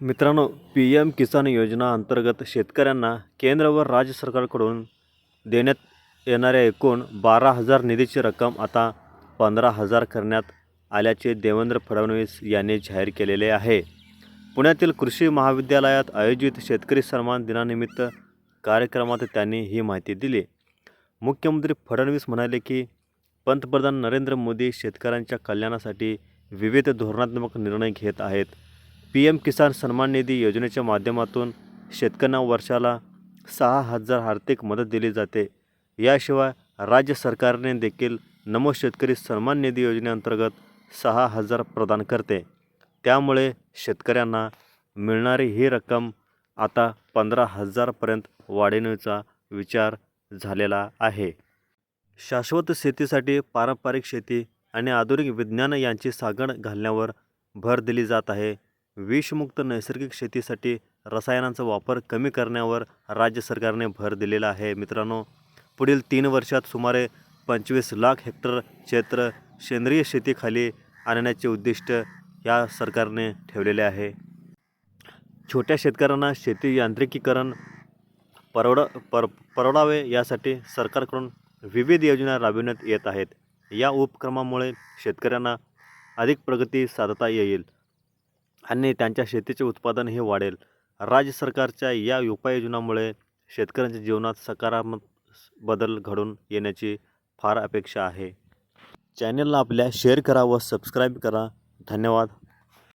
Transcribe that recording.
मित्रांनो P M किसान योजना अंतर्गत शेतकऱ्यांना केंद्र व राज्य सरकारकडून देण्यात येणाऱ्या एकूण बारा हजार निधीची रक्कम आता पंधरा हजार करण्यात आल्याचे देवेंद्र फडणवीस यांनी जाहीर केलेले आहे. पुण्यातील कृषी महाविद्यालयात आयोजित शेतकरी सन्मान दिनानिमित्त कार्यक्रमात त्यांनी ही माहिती दिली. मुख्यमंत्री फडणवीस म्हणाले की पंतप्रधान नरेंद्र मोदी शेतकऱ्यांच्या कल्याणासाठी विविध धोरणात्मक निर्णय घेत आहेत. पी एम किसान सन्मान निधी योजनेच्या माध्यमातून शेतकऱ्यांना वर्षाला सहा हजार आर्थिक मदत दिली जाते. याशिवाय राज्य सरकारने देखील नमो शेतकरी सन्मान निधी योजनेअंतर्गत सहा हजार प्रदान करते. त्यामुळे शेतकऱ्यांना मिळणारी ही रक्कम आता पंधरा हजारपर्यंत वाढवण्याचा विचार झालेला आहे. शाश्वत शेतीसाठी पारंपरिक शेती आणि आधुनिक विज्ञान यांची सागण घालण्यावर भर दिली जात आहे. विषमुक्त नैसर्गिक शेतीसाठी रसायनांचा वापर कमी करण्यावर राज्य सरकारने भर दिलेला आहे. मित्रांनो पुढील तीन वर्षात सुमारे पंचवीस लाख हेक्टर क्षेत्र सेंद्रिय शेतीखाली आणण्याचे उद्दिष्ट या सरकारने ठेवलेले आहे. छोट्या शेतकऱ्यांना शेती यांत्रिकीकरण परवड पर परवडावे यासाठी सरकारकडून विविध योजना राबविण्यात येत आहेत. या उपक्रमामुळे शेतकऱ्यांना अधिक प्रगती साधता येईल. आणि त्यांच्या शेतीचे उत्पादन हे वाढेल. राज्य सरकारच्या या उपाययोजनामुळे शेतकऱ्यांच्या जीवनात सकारात्मक बदल घडून येण्याची फार अपेक्षा आहे. चॅनलला आपल्या शेअर करा व सबस्क्राईब करा. धन्यवाद.